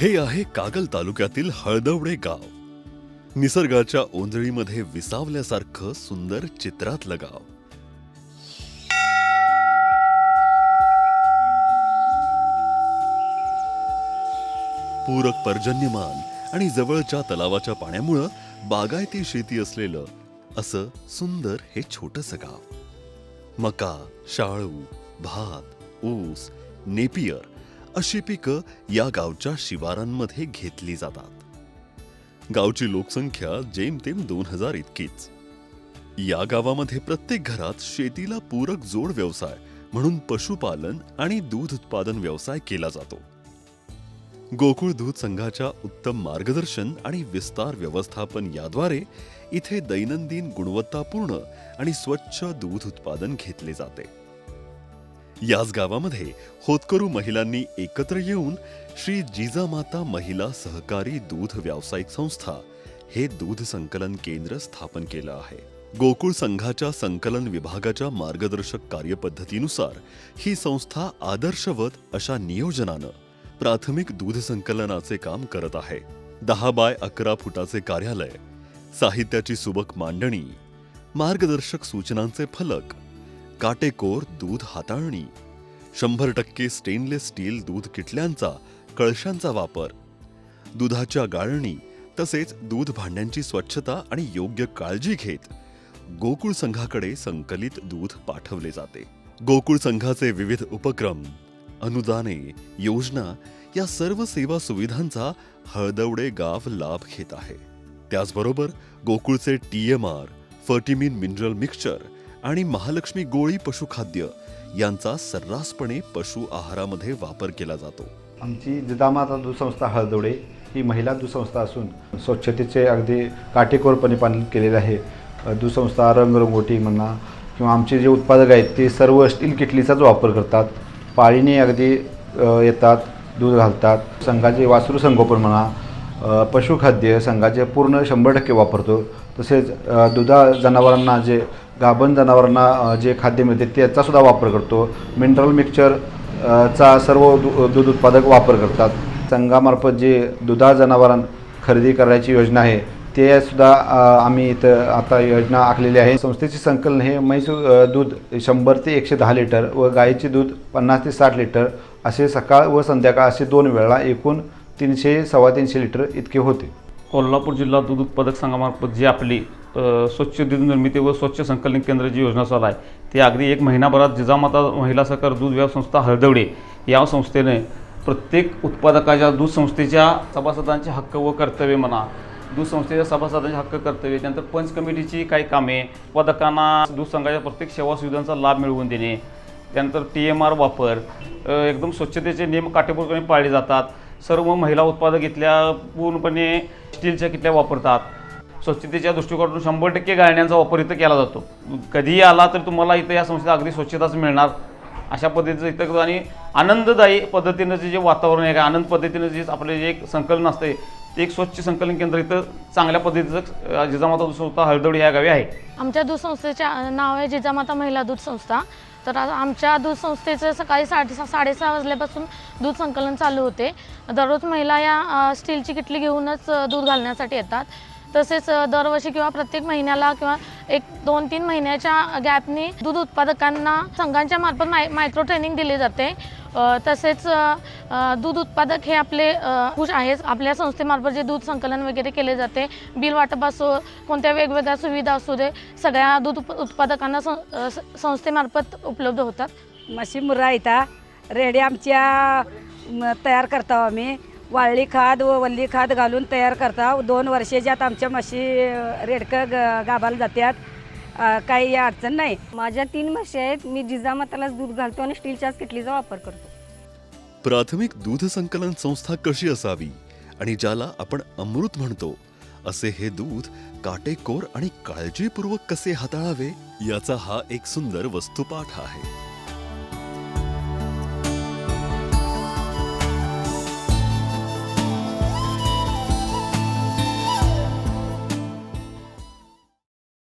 हे आहे कागल तालुक्यातील हळदवडे गाव. निसर्गाच्या ओंजळीमध्ये विसावल्यासारखं सुंदर चित्रातलं गाव. पूरक पर्जन्यमान आणि जवळच्या तलावाच्या पाण्यामुळं बागायती शेती असलेलं असं सुंदर हे छोटस गाव. मका शाळू भात ऊस नेपियर अशी पिकं या गावच्या शिवारांमध्ये घेतली जातात. गावची लोकसंख्या जेमतेम दोन हजार इतकीच. या गावामध्ये प्रत्येक घरात शेतीला पूरक जोड व्यवसाय म्हणून पशुपालन आणि दूध उत्पादन व्यवसाय केला जातो. गोकुळ दूध संघाच्या उत्तम मार्गदर्शन आणि विस्तार व्यवस्थापन याद्वारे इथे दैनंदिन गुणवत्तापूर्ण आणि स्वच्छ दूध उत्पादन घेतले जाते. याच गावामध्ये होतकरू महिलांनी एकत्र येऊन श्री जिजामाता महिला सहकारी दूध व्यावसायिक संस्था हे दूध संकलन केंद्र स्थापन केलं आहे. गोकुळ संघाच्या संकलन विभागाच्या मार्गदर्शक कार्यपद्धतीनुसार ही संस्था आदर्शवत अशा नियोजनानं प्राथमिक दूध संकलनाचे काम करत आहे. दहा बाय अकरा फुटाचे कार्यालय साहित्याची सुबक मांडणी मार्गदर्शक सूचनांचे फलक काटेकोर दूध हाताळणी. शंभर टक्के स्टेनलेस स्टील दूध किटल्यांचा कळशांचा वापर. दुधाच्या गाळणी तसेच दूध भांड्यांची स्वच्छता आणि योग्य काळजी घेत. गोकुळ संघाकडे संकलित दूध पाठवले जाते. गोकुळ संघाचे विविध उपक्रम अनुदाने योजना या सर्व सेवा सुविधांचा हळदवडे गाव लाभ घेत आहे. त्याचबरोबर गोकुळचे T M R Fertimin mineral mixture आणि महालक्ष्मी गोळी पशुखाद्य यांचा सर्रासपणे पशु आहारामध्ये वापर केला जातो. आमची जिजामाता दूध संस्था ही महिला दूध संस्था असून स्वच्छतेचे अगदी काटेकोरपणे पालन केलेले आहे. दुसंस्था दूध संस्था रंगरंगोटी म्हणा किंवा आमचे जे उत्पादक आहेत ते सर्व स्टील किटलीचाच वापर करतात. पाळीने अगदी येतात दूध घालतात. संघाचे वासरू संगोपन म्हणा पशुखाद्य संघाचे पूर्ण शंभर टक्के वापरतो. तसेच दुधा जनावरांना जे गाभण जनावरांना जे खाद्य मिळते त्याचासुद्धा वापर करतो. मिनरल मिक्सचर चा सर्व दू दूध उत्पादक वापर करतात. संघामार्फत जे दुधा जनावरां खरेदी करायची योजना आहे ते सुद्धा आम्ही इथं आता योजना आखलेली आहे. संस्थेचे संकलन हे म्हैसूर दूध शंभर ते एकशे दहा लिटर व गाईचे दूध पन्नास ते साठ लिटर असे सकाळ व संध्याकाळ असे दोन वेळा एकूण तीनशे सव्वा तीनशे लिटर इतके होते. कोल्हापूर जिल्हा दूध उत्पादक संघामार्फत जी आपली स्वच्छ दूध निर्मिती व स्वच्छ संकलन केंद्र जी योजना चालू आहे ती अगदी एक महिनाभरात जिजामाता महिला सहकार दूध व्यवसाय संस्था हळदवडे या संस्थेने प्रत्येक उत्पादकाच्या दूध संस्थेच्या सभासदांचे हक्क व कर्तव्य म्हणा दूध संस्थेच्या सभासदांचे हक्क कर्तव्य त्यानंतर पंच कमिटीची काही कामे उत्पादकांना दूध संघाच्या प्रत्येक सेवा सुविधांचा लाभ मिळवून देणे त्यानंतर टी एम आर वापर एकदम स्वच्छतेचे नियम काटेकोरपणे पाळले जातात सर्व महिला उत्पादक इथल्या पूर्णपणे स्टीलच्या किटल्या वापरतात स्वच्छतेच्या दृष्टिकोनातून शंभर टक्के गाळण्यांचा वापर इथं केला जातो. कधीही आला तर तुम्हाला इथं या संस्थेत अगदी स्वच्छताच मिळणार. अशा पद्धतीचं इथं आणि आनंददायी पद्धतीनं जे जे वातावरण आहे का आनंद पद्धतीनं जे आपले जे एक संकलन असते ते एक स्वच्छ संकलन केंद्र इथं चांगल्या पद्धतीचं जिजामाता दूध संस्था हळदवडी या गावी आहे. आमच्या दूध संस्थेचे नाव आहे जिजामाता महिला दूध संस्था. तर आमच्या दूध संस्थेचं सकाळी साडे साडेसहा वाजल्यापासून दूध संकलन चालू होते. दररोज महिला या स्टीलची किटली घेऊनच दूध घालण्यासाठी येतात. तसेच दरवर्षी किंवा प्रत्येक महिन्याला किंवा एक दोन तीन महिन्याच्या गॅपनी दूध उत्पादकांना संघांच्या मार्फत माय मायक्रो ट्रेनिंग दिली जाते. तसेच दूध उत्पादक हे आपले खुश आहेत. आपल्या संस्थेमार्फत जे दूध संकलन वगैरे केले जाते बिल वाटप असो कोणत्या वेगवेगळ्या सुविधा असू दे सगळ्या दूध उप- उत्पादकांना सं- संस्थेमार्फत उपलब्ध होतात. म्हशी मुर्रा इथं. रेडी आमच्या तयार करतो आम्ही. वाळली खाद व वल्ली खाद घालून तयार करता. दोन वर्षाच्यात आमच्या म्हशी रेडकं ग गाभाला जातात अ, काही अडचण नाही. माझ्या तीन म्हशी आहेत. मी जिजामातालाच दूध घालतो आणि स्टीलच्याच किटलीचा वापर करतो. प्राथमिक दूध संकलन संस्था कशी असावी आणि ज्याला आपण अमृत म्हणतो? असे हे दूध काटेकोर आणि काळजीपूर्वक कसे हाताळावे याचा हा एक सुंदर वस्तुपाठ आहे.